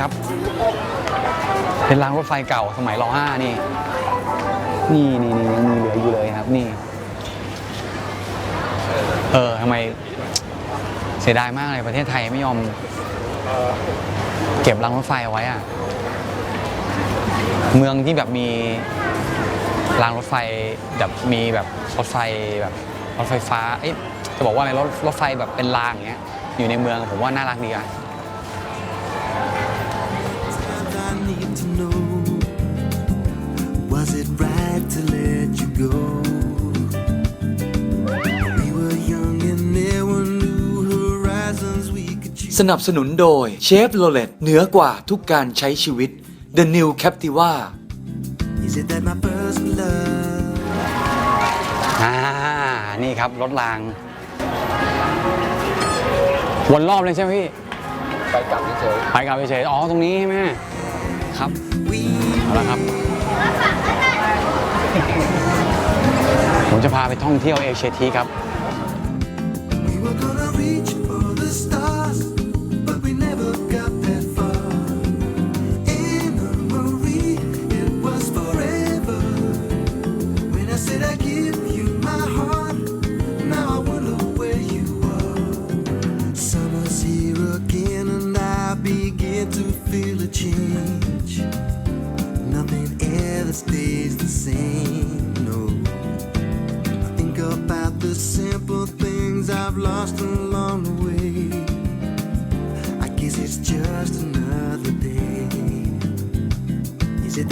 ครับ เป็นรางรถไฟเก่าสมัยรห้านี่ นี่นี่นี่ยังมีเหลืออยู่เลยครับ นี่ เออทำไม เสียดายมากเลยประเทศไทยไม่ยอม เก็บรางรถไฟเอาไว้อะเมืองที่แบบมีรางรถไฟแบบมีแบบรถไฟแบบรถไฟฟ้า เอ๊ะจะบอกว่าอะไรรถรถไฟแบบเป็นรางอย่างเงี้ย อยู่ในเมืองผมว่าน่ารักดีอะ let you go? We were young and never knew horizons we could choose. สนับสนุนโดยเชฟโรเลตเหนือกว่าทุกการใช้ชีวิต The New Captiva Is it that my first love? อ่า นี่ครับ รถราง วนรอบเลยใช่ไหมพี่ ไปกลับเฉยไปกลับเฉยๆอ๋อ ตรงนี้ใช่ไหมครับ We เอาละครับ ผมจะพาไปท่องเที่ยวเอเชียทีครับ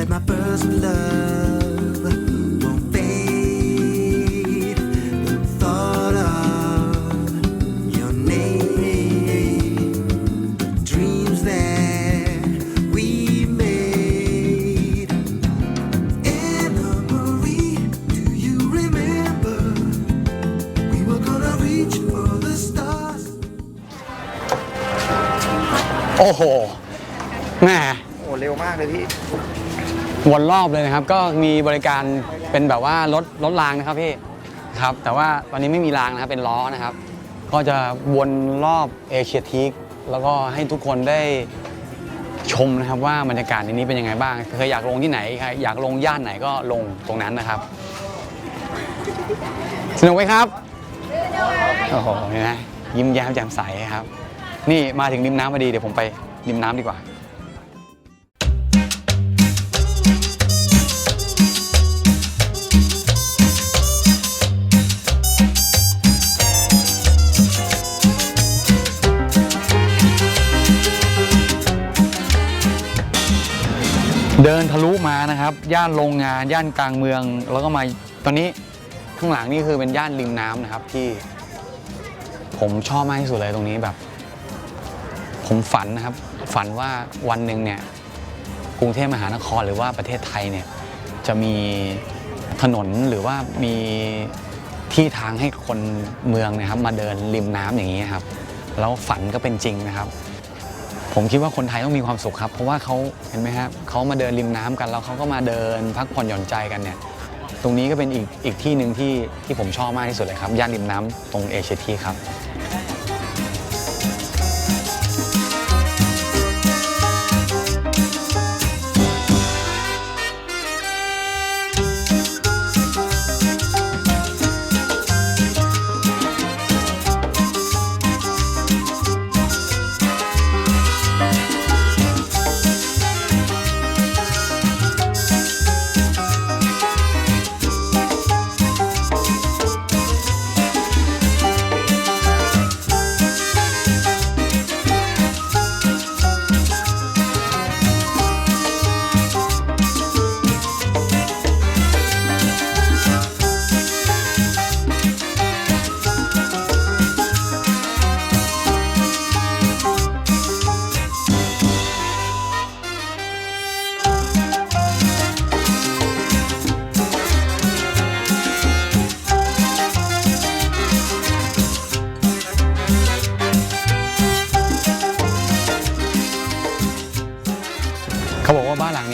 that my first love won't fade? The thought of your name, the dreams that we made. Anna Marie, do you remember? We were gonna reach for the stars. Oh, โมากเลยพี่ วนรอบเลยนะครับ ก็มีบริการเป็นแบบว่ารถรถรางนะครับพี่ครับ แต่ว่าตอนนี้ไม่มีรางนะครับเป็นล้อนะครับ ก็จะวนรอบเอเชียทีกแล้วก็ให้ทุกคนได้ชมนะครับว่าบรรยากาศในนี้เป็นยังไงบ้างเคยอยากลงที่ไหนใครอยากลงย่านไหนก็ลงตรงนั้นนะครับ สนุกไหมครับโอ้โหเห็นไหมยิ้มแย้มแจ่มใสครับ นี่มาถึงริมน้ำพอดีเดี๋ยวผมไปริมน้ำดีกว่า เดินทะลุมานะครับ ย่านโรงงานย่านกลางเมือง แล้วก็มาตอนนี้ข้างหลังนี่คือเป็นย่านริมน้ำนะครับที่ ผมชอบมากที่สุดเลยตรงนี้แบบ ผมฝันนะครับ ฝันว่าวันหนึ่งเนี่ยกรุงเทพมหานครหรือว่าประเทศไทยเนี่ยจะมีถนนหรือว่ามีที่ทางให้คนเมืองนะครับ มาเดินริมน้ำอย่างนี้ครับ แล้วฝันก็เป็นจริงนะครับ ผมคิดว่าคนไทยต้องมีความสุขครับ เพราะว่าเขาเห็นไหมครับเขามาเดินริมน้ำกันแล้วเขาก็มาเดินพักผ่อนหย่อนใจกันเนี่ยตรงนี้ก็เป็นอีกอีกที่หนึ่งที่ที่ผมชอบมากที่สุดเลยครับย่านริมน้ำตรงเอเชียทีครับ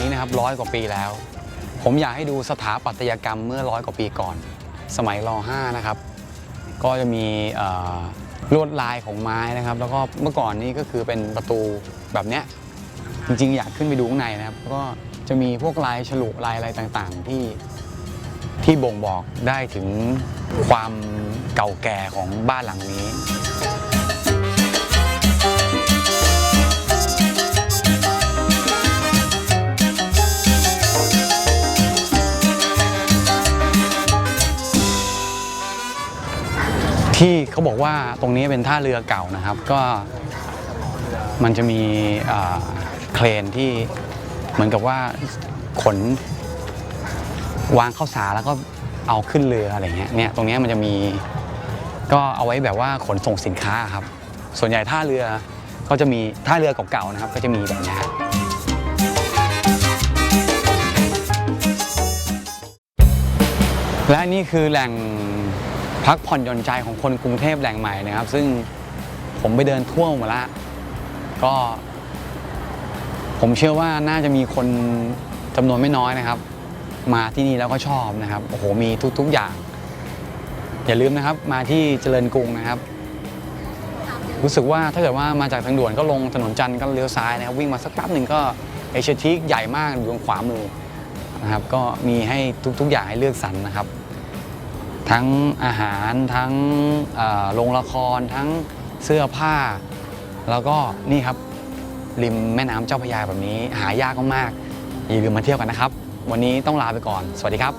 นหลังนี้นะครับร้อยกว่าปีแล้ว ผมอยากให้ดูสถาปัตยกรรมเมื่อร้อยกว่าปีก่อน สมัยร 5 นะครับ ก็จะมีลวดลายของไม้นะครับ แล้วก็เมื่อก่อนนี้ก็คือเป็นประตูแบบเนี้ยจริงๆ อยากขึ้นไปดูข้างในนะครับ ก็จะมีพวกลายฉลุลายอะไรต่างๆ ที่ที่บ่งบอกได้ถึงความเก่าแก่ของบ้านหลังนี้ ที่เขาบอกว่าตรงนี้เป็นท่าเรือเก่านะครับ ก็มันจะมีเครนที่เหมือนกับว่าขนวางข้าวสารแล้วก็เอาขึ้นเรืออะไรเงี้ยเนี่ยตรงนี้มันจะมีก็เอาไว้แบบว่าขนส่งสินค้าครับ ส่วนใหญ่ท่าเรือก็จะมีท่าเรือเก่าๆนะครับ ก็จะมีแบบนี้ครับและนี่คือแหล่ง พักผ่อนหย่อนใจของคนกรุงเทพแหล่งใหม่นะครับ ซึ่งผมไปเดินทั่วหมดละก็ ผมเชื่อว่าน่าจะมีคนจำนวนไม่น้อยนะครับ มาที่นี่แล้วก็ชอบนะครับโอ้โหมีทุก ๆอย่าง อย่าลืมนะครับมาที่เจริญกรุงนะครับ รู้สึกว่าถ้าเกิดว่ามาจากทางด่วนก็ลงถนนจันทร์ก็เลี้ยวซ้ายนะครับ วิ่งมาสักแป๊บหนึ่งก็เอเชียทีคใหญ่มากอยู่ตรงขวามือนะครับ ก็มีให้ทุก ๆ อย่างให้เลือกสรรนะครับ ทั้งอาหารทั้งโรงละครทั้งเสื้อผ้า แล้วก็นี่ครับริมแม่น้ำเจ้าพระยาแบบนี้หายากมากๆอย่าลืมมาเที่ยวกันนะครับ วันนี้ต้องลาไปก่อน สวัสดีครับ